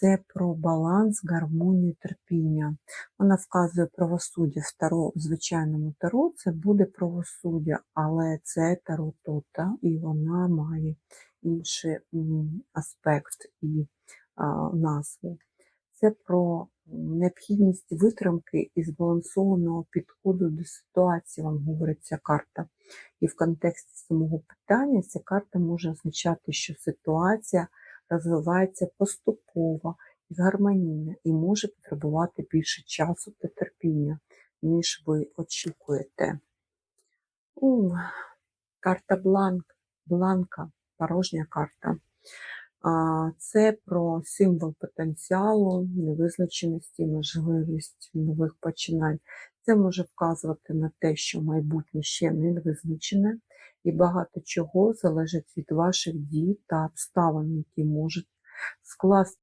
це про баланс, гармонію, терпіння. Вона вказує правосуддя в таро, звичайному таро це буде правосуддя, але це таро тота, і вона має інший аспект і а, назву. Це про необхідність витримки і збалансованого підходу до ситуації, вам говорить ця карта. І в контексті самого питання ця карта може означати, що ситуація розвивається поступово і гармонійно, і може потребувати більше часу та терпіння, ніж ви очікуєте. У, карта бланк, бланка, порожня карта. Це про символ потенціалу, невизначеності, можливість нових починань. Це може вказувати на те, що майбутнє ще не визначене, і багато чого залежить від ваших дій та обставин, які можуть скласти